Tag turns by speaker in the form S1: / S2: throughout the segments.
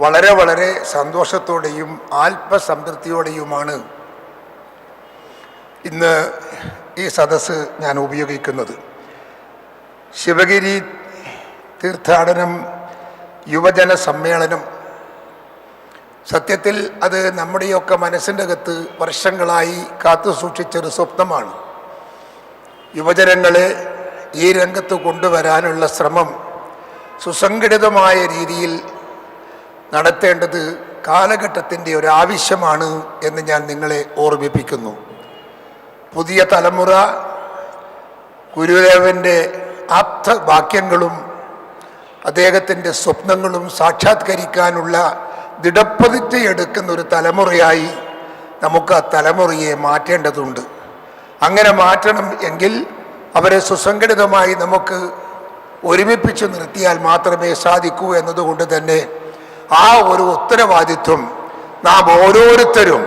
S1: വളരെ വളരെ സന്തോഷത്തോടെയും ആത്മസംതൃപ്തിയോടെയുമാണ് ഇന്ന് ഈ സദസ്സ് ഞാൻ ഉപയോഗിക്കുന്നത്. ശിവഗിരി തീർത്ഥാടനം യുവജന സമ്മേളനം. സത്യത്തിൽ അത് നമ്മുടെയൊക്കെ മനസ്സിന്റെ അകത്ത് വർഷങ്ങളായി കാത്തു സൂക്ഷിച്ചൊരു സ്വപ്നമാണ്. യുവജനങ്ങളെ ഈ രംഗത്ത് കൊണ്ടുവരാനുള്ള ശ്രമം സുസംഘടിതമായ രീതിയിൽ നടത്തേണ്ടത് കാലഘട്ടത്തിന്റെ ഒരു ആവശ്യമാണ് എന്ന് ഞാൻ നിങ്ങളെ ഓർമ്മിപ്പിക്കുന്നു. പുതിയ തലമുറ ഗുരുദേവന്റെ ആപ്തവാക്യങ്ങളും അദ്ദേഹത്തിന്റെ സ്വപ്നങ്ങളും സാക്ഷാത്കരിക്കാനുള്ള ദൃഢപ്രതിജ്ഞയെടുക്കുന്ന ഒരു തലമുറയായി നമുക്ക് ആ തലമുറയെ മാറ്റേണ്ടതുണ്ട്. അങ്ങനെ മാറ്റണം എങ്കിൽ അവരെ സുസംഘടിതമായി നമുക്ക് ഒരുമിപ്പിച്ച് നിർത്തിയാൽ മാത്രമേ സാധിക്കൂ എന്നതുകൊണ്ട് തന്നെ ആ ഒരു ഉത്തരവാദിത്വം നാം ഓരോരുത്തരും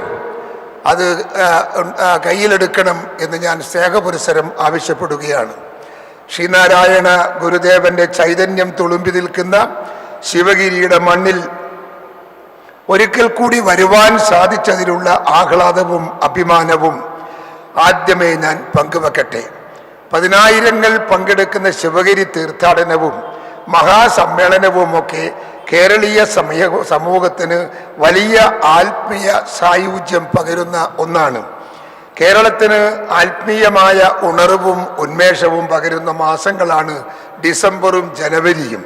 S1: അത് കയ്യിലെടുക്കണം എന്ന് ഞാൻ സ്നേഹപുരസരം ആവശ്യപ്പെടുകയാണ്. ശ്രീനാരായണ ഗുരുദേവന്റെ ചൈതന്യം തുളുമ്പി നിൽക്കുന്ന ശിവഗിരിയുടെ മണ്ണിൽ ഒരിക്കൽ കൂടി വരുവാൻ സാധിച്ചതിലുള്ള ആഹ്ലാദവും അഭിമാനവും ആദ്യമേ ഞാൻ പങ്കുവെക്കട്ടെ. പതിനായിരങ്ങൾ പങ്കെടുക്കുന്ന ശിവഗിരി തീർത്ഥാടനവും മഹാസമ്മേളനവും ഒക്കെ കേരളീയ സമയ സമൂഹത്തിന് വലിയ ആത്മീയ സായുജ്യം പകരുന്ന ഒന്നാണ്. കേരളത്തിന് ആത്മീയമായ ഉണർവും ഉന്മേഷവും പകരുന്ന മാസങ്ങളാണ് ഡിസംബറും ജനുവരിയും.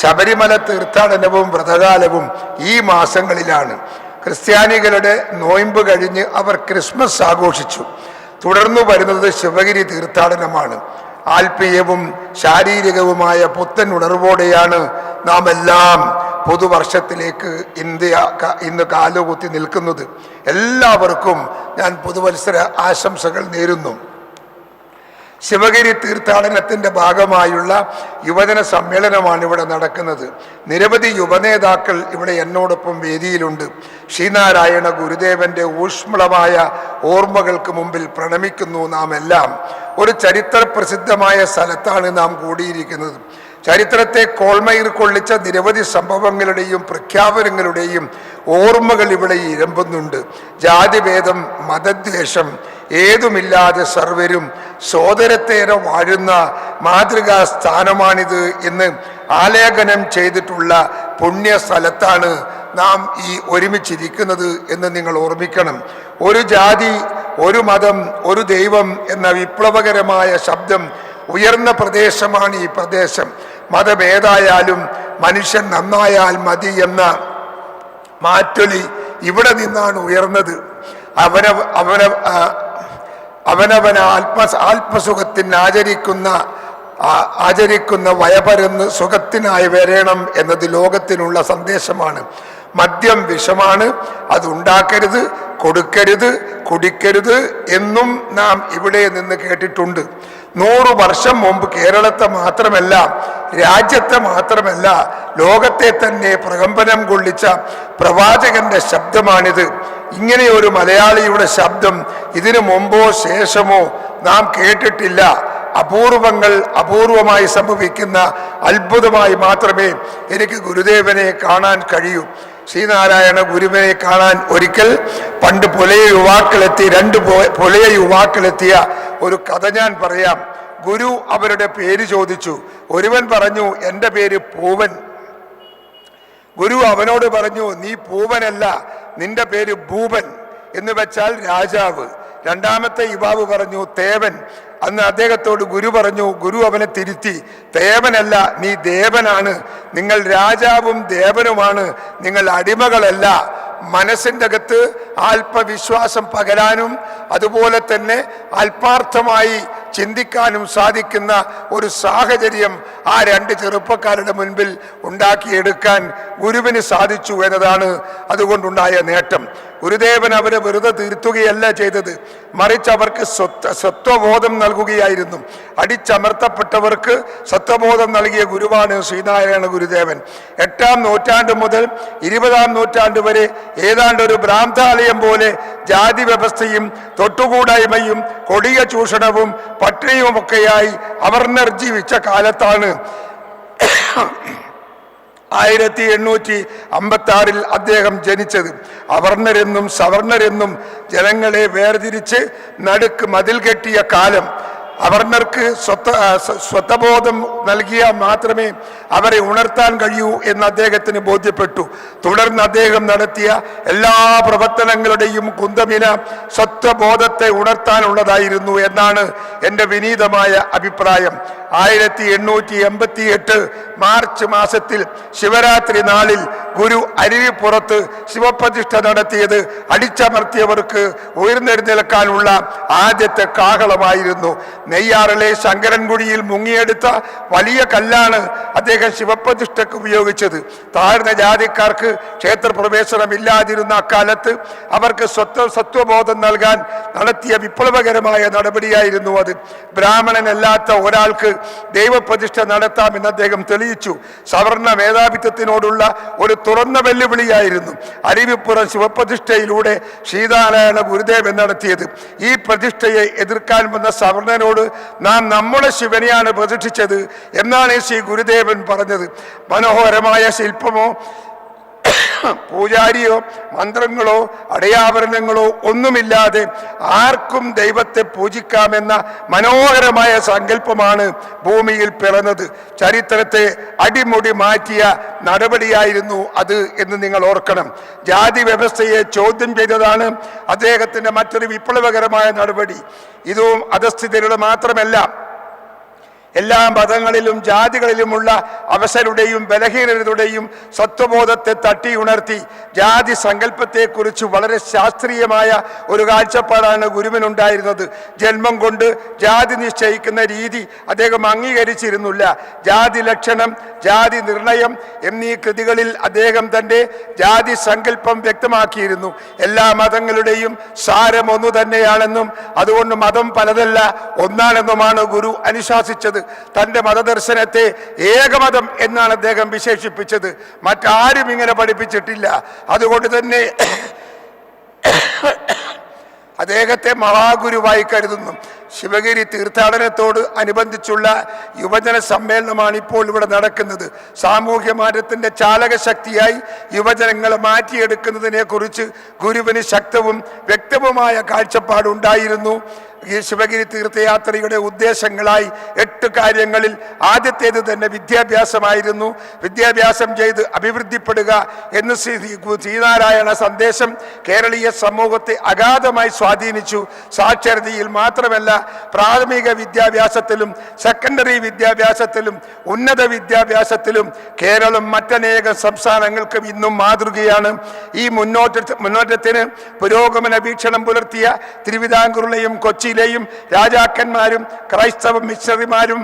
S1: ശബരിമല തീർത്ഥാടനവും വ്രതകാലവും ഈ മാസങ്ങളിലാണ്. ക്രിസ്ത്യാനികളുടെ നോയമ്പ് കഴിഞ്ഞ് അവർ ക്രിസ്മസ് ആഘോഷിച്ചു. തുടർന്നു വരുന്നത് ശിവഗിരി തീർത്ഥാടനമാണ്. ആത്മീയവും ശാരീരികവുമായ പുത്തൻ ഉണർവോടെയാണ് നാം എല്ലാം പുതുവർഷത്തിലേക്ക് ഇന്ത്യ ഇന്ന് കാലുകുത്തി നിൽക്കുന്നത്. എല്ലാവർക്കും ഞാൻ പുതുവത്സര ആശംസകൾ നേരുന്നു. ശിവഗിരി തീർത്ഥാടനത്തിന്റെ ഭാഗമായുള്ള യുവജന സമ്മേളനമാണ് ഇവിടെ നടക്കുന്നത്. നിരവധി യുവനേതാക്കൾ ഇവിടെ എന്നോടൊപ്പം വേദിയിലുണ്ട്. ശ്രീനാരായണ ഗുരുദേവന്റെ ഊഷ്മളമായ ഓർമ്മകൾക്ക് മുമ്പിൽ പ്രണമിക്കുന്നു നാം എല്ലാം. ഒരു ചരിത്ര പ്രസിദ്ധമായ സ്ഥലത്താണ് നാം കൂടിയിരിക്കുന്നത്. ചരിത്രത്തെ കോൾമയിർ കൊള്ളിച്ച നിരവധി സംഭവങ്ങളുടെയും പ്രഖ്യാപനങ്ങളുടെയും ഓർമ്മകൾ ഇവിടെ ഇരമ്പുന്നുണ്ട്. ജാതിഭേദം മതദ്വേഷം ഏതുമില്ലാതെ സർവരും സോദരത്തേറെ വാഴുന്ന മാതൃകാ സ്ഥാനമാണിത് എന്ന് ആലേഖനം ചെയ്തിട്ടുള്ള പുണ്യ സ്ഥലത്താണ് നാം ഈ ഒരുമിച്ചിരിക്കുന്നത് എന്ന് നിങ്ങൾ ഓർമ്മിക്കണം. ഒരു ജാതി ഒരു മതം ഒരു ദൈവം എന്ന വിപ്ലവകരമായ ശബ്ദം ഉയർന്ന പ്രദേശമാണ് ഈ പ്രദേശം. മതമേതായാലും മനുഷ്യൻ നന്നായാൽ മതി എന്ന മാറ്റൊലി ഇവിടെ നിന്നാണ് ഉയർന്നത്. അവന അവന അവനവന ആത്മ ആത്മസുഖത്തിന് ആചരിക്കുന്ന ആചരിക്കുന്ന വയപരന്ന് സുഖത്തിനായി വരണം എന്നത് ലോകത്തിനുള്ള സന്ദേശമാണ്. മദ്യം വിഷമാണ് അത് ഉണ്ടാക്കരുത് കൊടുക്കരുത് കുടിക്കരുത് എന്നും നാം ഇവിടെ നിന്ന് കേട്ടിട്ടുണ്ട്. നൂറു വർഷം മുമ്പ് കേരളത്തെ മാത്രമല്ല രാജ്യത്തെ മാത്രമല്ല ലോകത്തെ തന്നെ പ്രകമ്പനം കൊള്ളിച്ച പ്രവാചകന്റെ ശബ്ദമാണിത്. ഇങ്ങനെ ഒരു മലയാളിയുടെ ശബ്ദം ഇതിനു മുമ്പോ ശേഷമോ നാം കേട്ടിട്ടില്ല. അപൂർവങ്ങൾ അപൂർവമായി സംഭവിക്കുന്ന അത്ഭുതമായി മാത്രമേ എനിക്ക് ഗുരുദേവനെ കാണാൻ കഴിയൂ. ശ്രീനാരായണ ഗുരുവിനെ കാണാൻ ഒരിക്കൽ പണ്ട് പുലയ യുവാക്കളെത്തി രണ്ട് പുലയ യുവാക്കളെത്തിയ ഒരു കഥ ഞാൻ പറയാം. ഗുരു അവരുടെ പേര് ചോദിച്ചു. ഒരുവൻ പറഞ്ഞു എന്റെ പേര് പൂവൻ. ഗുരു അവനോട് പറഞ്ഞു നീ പൂവനല്ല നിന്റെ പേര് ഭൂപൻ എന്ന് വെച്ചാൽ രാജാവ്. രണ്ടാമത്തെ യുവാവ് പറഞ്ഞു തേവൻ. അന്ന് അദ്ദേഹത്തോട് ഗുരു പറഞ്ഞു ഗുരു അവനെ തിരുത്തി തേവനല്ല നീ ദേവനാണ്. നിങ്ങൾ രാജാവും ദേവനുമാണ് നിങ്ങൾ അടിമകളല്ല. മനസ്സിന്റെ അകത്ത് ആത്മവിശ്വാസം പകരാനും അതുപോലെ തന്നെ ആത്മാർത്ഥമായി ചിന്തിക്കാനും സാധിക്കുന്ന ഒരു സാഹചര്യം ആ രണ്ട് ചെറുപ്പക്കാരുടെ മുൻപിൽ ഉണ്ടാക്കിയെടുക്കാൻ ഗുരുവിന് സാധിച്ചു എന്നതാണ് അതുകൊണ്ടുണ്ടായ നേട്ടം. ഗുരുദേവൻ അവരെ വെറുതെ തീർത്തുകയല്ല ചെയ്തത്. മറിച്ച് അവർക്ക് സ്വത്വ സ്വത്വബോധം നൽകുകയായിരുന്നു. അടിച്ചമർത്തപ്പെട്ടവർക്ക് സ്വത്വബോധം നൽകിയ ഗുരുവാണ് ശ്രീനാരായണ ഗുരുദേവൻ. എട്ടാം നൂറ്റാണ്ട് മുതൽ ഇരുപതാം നൂറ്റാണ്ട് വരെ ഏതാണ്ട് ഒരു ഭ്രാന്താലയം പോലെ ജാതി വ്യവസ്ഥയും തൊട്ടുകൂടായ്മയും കൊടിയ ചൂഷണവും പട്ടിണിയുമൊക്കെയായി അവർ നിർജീവിച്ച കാലത്താണ്. ആയിരത്തി എണ്ണൂറ്റി അമ്പത്തി ആറിൽ അദ്ദേഹം ജനിച്ചത്. അവർണരെന്നും സവർണരെന്നും ജനങ്ങളെ വേർതിരിച്ച് നടുക്ക് മതിൽ കെട്ടിയ കാലം അവർണർക്ക് സ്വത്ത സ്വത്തബോധം നൽകിയാൽ മാത്രമേ അവരെ ഉണർത്താൻ കഴിയൂ എന്ന് അദ്ദേഹത്തിന് ബോധ്യപ്പെട്ടു. തുടർന്ന് അദ്ദേഹം നടത്തിയ എല്ലാ പ്രവർത്തനങ്ങളുടെയും കുന്തമിന സ്വത്വബോധത്തെ ഉണർത്താനുള്ളതായിരുന്നു എന്നാണ് എന്റെ വിനീതമായ അഭിപ്രായം. ആയിരത്തി എണ്ണൂറ്റി എൺപത്തി എട്ട് മാർച്ച് മാസത്തിൽ ശിവരാത്രി നാളിൽ ഗുരു അരുവിപ്പുറത്ത് ശിവപ്രതിഷ്ഠ നടത്തിയത് അടിച്ചമർത്തിയവർക്ക് ഉയർന്നെഴുന്നേൽക്കാനുള്ള ആദ്യത്തെ കാഹളമായിരുന്നു. നെയ്യാറിലെ ശങ്കരൻകുഴിയിൽ മുങ്ങിയെടുത്ത വലിയ കല്ലാണ് അദ്ദേഹം ശിവപ്രതിഷ്ഠയ്ക്ക് ഉപയോഗിച്ചത്. താഴ്ന്ന ജാതിക്കാർക്ക് ക്ഷേത്രപ്രവേശനമില്ലാതിരുന്ന അക്കാലത്ത് അവർക്ക് സ്വത്വ സത്വബോധം നൽകാൻ നടത്തിയ വിപ്ലവകരമായ നടപടിയായിരുന്നു അത്. ബ്രാഹ്മണനല്ലാത്ത ഒരാൾക്ക് ദൈവപ്രതിഷ്ഠ നടത്താമെന്ന് അദ്ദേഹം തെളിയിച്ചു. സവർണ മേധാവിത്വത്തിനോടുള്ള ഒരു തുറന്ന വെല്ലുവിളിയായിരുന്നു അരുവിപ്പുറം ശിവപ്രതിഷ്ഠയിലൂടെ ശ്രീനാരായണ ഗുരുദേവൻ നടത്തിയത്. ഈ പ്രതിഷ്ഠയെ എതിർക്കാൻ വന്ന സവർണനോട് നാം നമ്മുടെ ശിവനെയാണ് പ്രതിഷ്ഠിച്ചത് എന്നാണ് ശ്രീ ഗുരുദേവൻ പറഞ്ഞത്. മനോഹരമായ ശില്പമോ പൂജാരിയോ മന്ത്രങ്ങളോ അടയാഭരണങ്ങളോ ഒന്നുമില്ലാതെ ആർക്കും ദൈവത്തെ പൂജിക്കാമെന്ന മനോഹരമായ സങ്കല്പമാണ് ഭൂമിയിൽ പിറന്നത്. ചരിത്രത്തെ അടിമുടി മാറ്റിയ നടപടിയായിരുന്നു അത് എന്ന് നിങ്ങൾ ഓർക്കണം. ജാതി വ്യവസ്ഥയെ ചോദ്യം ചെയ്തതാണ് അദ്ദേഹത്തിന്റെ മറ്റൊരു വിപ്ലവകരമായ നടപടി. ഇതും അധസ്ഥിതരുടെ മാത്രമല്ല. എല്ലാ മതങ്ങളിലും ജാതികളിലുമുള്ള അവസരുടെയും ബലഹീനതയുടെയും സത്വബോധത്തെ തട്ടിയുണർത്തി ജാതി സങ്കല്പത്തെക്കുറിച്ച് വളരെ ശാസ്ത്രീയമായ ഒരു കാഴ്ചപ്പാടാണ് ഗുരുവിനുണ്ടായിരുന്നത്. ജന്മം കൊണ്ട് ജാതി നിശ്ചയിക്കുന്ന രീതി അദ്ദേഹം അംഗീകരിച്ചിരുന്നില്ല. ജാതി ലക്ഷണം ജാതി നിർണയം എന്നീ കൃതികളിൽ അദ്ദേഹം തന്റെ ജാതി സങ്കല്പം വ്യക്തമാക്കിയിരുന്നു. എല്ലാ മതങ്ങളുടെയും സാരം ഒന്നു തന്നെയാണെന്നും അതുകൊണ്ട് മതം പലതല്ല ഒന്നാണെന്നുമാണ് ഗുരു അനുശാസിച്ചത്. തന്റെ മതദർശനത്തെ ഏകമതം എന്നാണ് അദ്ദേഹം വിശേഷിപ്പിച്ചത്. മറ്റാരും ഇങ്ങനെ പഠിപ്പിച്ചിട്ടില്ല. അതുകൊണ്ട് തന്നെ അദ്ദേഹത്തെ മഹാഗുരുവായി കരുതുന്നു. ശിവഗിരി തീർത്ഥാടനത്തോട് അനുബന്ധിച്ചുള്ള യുവജന സമ്മേളനമാണ് ഇപ്പോൾ ഇവിടെ നടക്കുന്നത്. സാമൂഹ്യ മാറ്റത്തിന്റെ ചാലക ശക്തിയായി യുവജനങ്ങളെ മാറ്റിയെടുക്കുന്നതിനെക്കുറിച്ച് ഗുരുവിന് ശക്തവും വ്യക്തവുമായ കാഴ്ചപ്പാടുണ്ടായിരുന്നു. ഈ ശിവഗിരി തീർത്ഥയാത്രയുടെ ഉദ്ദേശങ്ങളായി എട്ട് കാര്യങ്ങളിൽ ആദ്യത്തേത് തന്നെ വിദ്യാഭ്യാസമായിരുന്നു. വിദ്യാഭ്യാസം ചെയ്ത് അഭിവൃദ്ധിപ്പെടുക എന്ന് ശ്രീ ശ്രീനാരായണ സന്ദേശം കേരളീയ സമൂഹത്തെ അഗാധമായി സ്വാധീനിച്ചു. സാക്ഷരതയിൽ മാത്രമല്ല പ്രാഥമിക വിദ്യാഭ്യാസത്തിലും സെക്കൻഡറി വിദ്യാഭ്യാസത്തിലും ഉന്നത വിദ്യാഭ്യാസത്തിലും കേരളം മറ്റനേകം സംസ്ഥാനങ്ങൾക്കും ഇന്നും മാതൃകയാണ്. ഈ മുന്നോട്ട മുന്നോട്ടത്തിന് പുരോഗമന വീക്ഷണം പുലർത്തിയ തിരുവിതാംകൂറിലെയും കൊച്ചിയിലെയും രാജാക്കന്മാരും ക്രൈസ്തവ മിഷണറിമാരും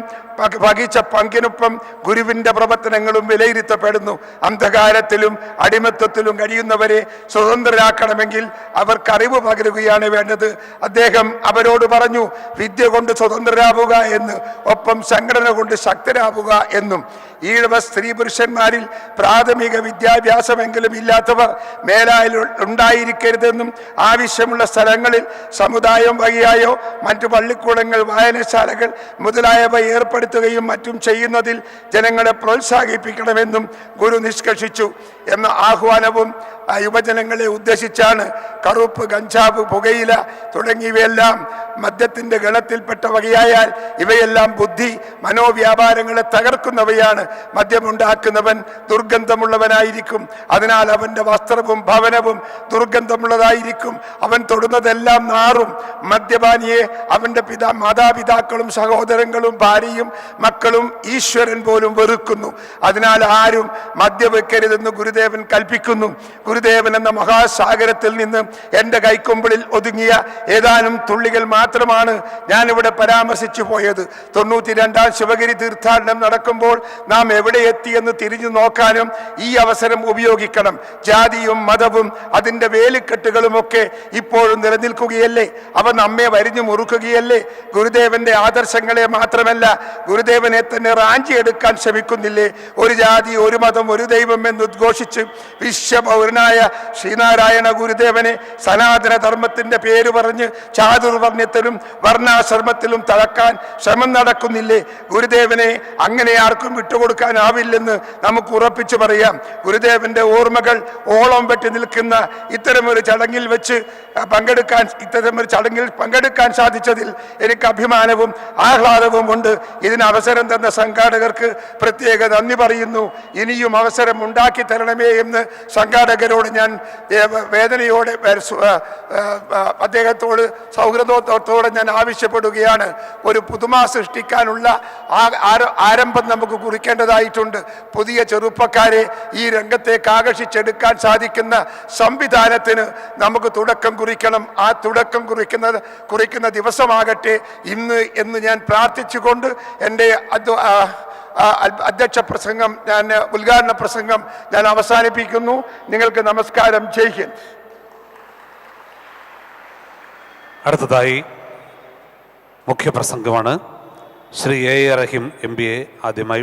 S1: വഹിച്ച പങ്കിനൊപ്പം ഗുരുവിന്റെ പ്രവർത്തനങ്ങളും വിലയിരുത്തപ്പെടുന്നു. അന്ധകാരത്തിലും അടിമത്വത്തിലും കഴിയുന്നവരെ സ്വതന്ത്രരാക്കണമെങ്കിൽ അവർക്ക് അറിവ് പകരുകയാണ് വേണ്ടത്. അദ്ദേഹം അവരോട് പറഞ്ഞു വിദ്യ കൊണ്ട് സ്വതന്ത്രരാവുക എന്ന് ഒപ്പം സംഘടന കൊണ്ട് ശക്തരാവുക എന്നും. ഈഴവ സ്ത്രീ പുരുഷന്മാരിൽ പ്രാഥമിക വിദ്യാഭ്യാസമെങ്കിലും ഇല്ലാത്തവർ മേലായിൽ ഉണ്ടായിരിക്കരുതെന്നും ആവശ്യമുള്ള സ്ഥലങ്ങളിൽ സമുദായം വഴിയായോ മറ്റു പള്ളിക്കൂടങ്ങൾ വായനശാലകൾ മുതലായവ ഏർപ്പെടുത്തുകയും മറ്റും ചെയ്യുന്നതിൽ ജനങ്ങളെ പ്രോത്സാഹിപ്പിക്കണമെന്നും ഗുരു നിഷ്കർഷിച്ചു എന്ന ആഹ്വാനവും ആ യുവജനങ്ങളെ ഉദ്ദേശിച്ചാണ് കറുപ്പ് കഞ്ചാവ് പുകയില തുടങ്ങിയവയെല്ലാം മദ്യത്തിന്റെ ഗണത്തിൽപ്പെട്ട വകയായാൽ ഇവയെല്ലാം ബുദ്ധി മനോവ്യാപാരങ്ങളെ തകർക്കുന്നവയാണ്. മദ്യമുണ്ടാക്കുന്നവൻ ദുർഗന്ധമുള്ളവനായിരിക്കും. അതിനാൽ അവന്റെ വസ്ത്രവും ഭവനവും ദുർഗന്ധമുള്ളതായിരിക്കും. അവൻ തൊടുന്നതെല്ലാം നാറും. മദ്യപാനിയെ അവന്റെ പിതാ മാതാപിതാക്കളും സഹോദരങ്ങളും ഭാര്യയും മക്കളും ഈശ്വരൻ പോലും വെറുക്കുന്നു. അതിനാൽ ആരും മദ്യവെക്കരുതെന്ന് ഗുരുദേവൻ കൽപ്പിക്കുന്നു. ഗുരുദേവൻ എന്ന മഹാസാഗരത്തിൽ നിന്ന് എന്റെ കൈക്കൊമ്പിളിൽ ഒതുങ്ങിയ ഏതാനും തുള്ളികൾ മാത്രമാണ് ഞാനിവിടെ പരാമർശിച്ചു പോയത്. തൊണ്ണൂറ്റി രണ്ടാം ശിവഗിരി തീർത്ഥാടനം നടക്കുമ്പോൾ നാം എവിടെ എത്തിയെന്ന് തിരിഞ്ഞു നോക്കാനും ഈ അവസരം ഉപയോഗിക്കണം. ജാതിയും മതവും അതിന്റെ വേലിക്കെട്ടുകളുമൊക്കെ ഇപ്പോഴും നിലനിൽക്കുകയല്ലേ? അവ നമ്മെ വരിഞ്ഞു മുറുക്കുകയല്ലേ? ഗുരുദേവന്റെ ആദർശങ്ങളെ മാത്രമല്ല ഗുരുദേവനെ തന്നെ റാഞ്ചിയെടുക്കാൻ ശ്രമിക്കുന്നില്ലേ? ഒരു ജാതി ഒരു മതം ഒരു ദൈവം എന്ന് ഉദ്ഘോഷിച്ച് വിശ്വപൗരനായ ശ്രീനാരായണ ഗുരുദേവനെ സനാതന ധർമ്മത്തിന്റെ പേര് പറഞ്ഞ് ചാതുർവർണ്യത്തിലും വർണാശ്രമത്തിലും തളക്കാൻ ശ്രമം നടക്കുന്നില്ലേ? ഗുരുദേവനെ അങ്ങനെ ആർക്കും വിട്ടുകൊടുക്കാനാവില്ലെന്ന് നമുക്ക് ഉറപ്പിച്ചു പറയാം. ഗുരുദേവന്റെ ഓർമ്മകൾ ഓളം വെട്ടി നിൽക്കുന്ന ഇത്തരമൊരു ചടങ്ങിൽ വെച്ച് പങ്കെടുക്കാൻ ഇത്തരമൊരു ചടങ്ങിൽ പങ്കെടുക്കാൻ സാധിച്ചതിൽ എനിക്ക് അഭിമാനവും ആഹ്ലാദവും ഉണ്ട്. ഇതിന് അവസരം തന്ന സംഘാടകർക്ക് പ്രത്യേക നന്ദി പറയുന്നു. ഇനിയും അവസരം ഉണ്ടാക്കി തരണമേ എന്ന് സംഘാടകരോട് ഞാൻ വേദനയോടെ അദ്ദേഹത്തോട് സൗഹൃദത്തോടെ ഞാൻ ആവശ്യപ്പെടുകയാണ്. ഒരു പുതുമ സൃഷ്ടിക്കാനുള്ള ആരംഭം നമുക്ക് കുറിക്കേണ്ടതായിട്ടുണ്ട്. പുതിയ ചെറുപ്പക്കാരെ ഈ രംഗത്തേക്ക് ആകർഷിച്ചെടുക്കാൻ സാധിക്കുന്ന സംവിധാനത്തിന് നമുക്ക് തുടക്കം കുറിക്കണം. ആ തുടക്കം കുറിക്കുന്നത് കുറിക്കുന്ന ദിവസമാകട്ടെ ഇന്ന് എന്ന് ഞാൻ പ്രാർത്ഥിച്ചുകൊണ്ട് എന്റെ അൽ- അധ്യക്ഷ പ്രസംഗം ഞാൻ ഉദ്ഘാടന പ്രസംഗം ഞാൻ അവസാനിപ്പിക്കുന്നു. നിങ്ങൾക്ക് നമസ്കാരം. ജയ് ഹിന്ദ്.
S2: അടുത്തതായി മുഖ്യപ്രസംഗമാണ് Shri A A Rahim M B A ആദ്യമായി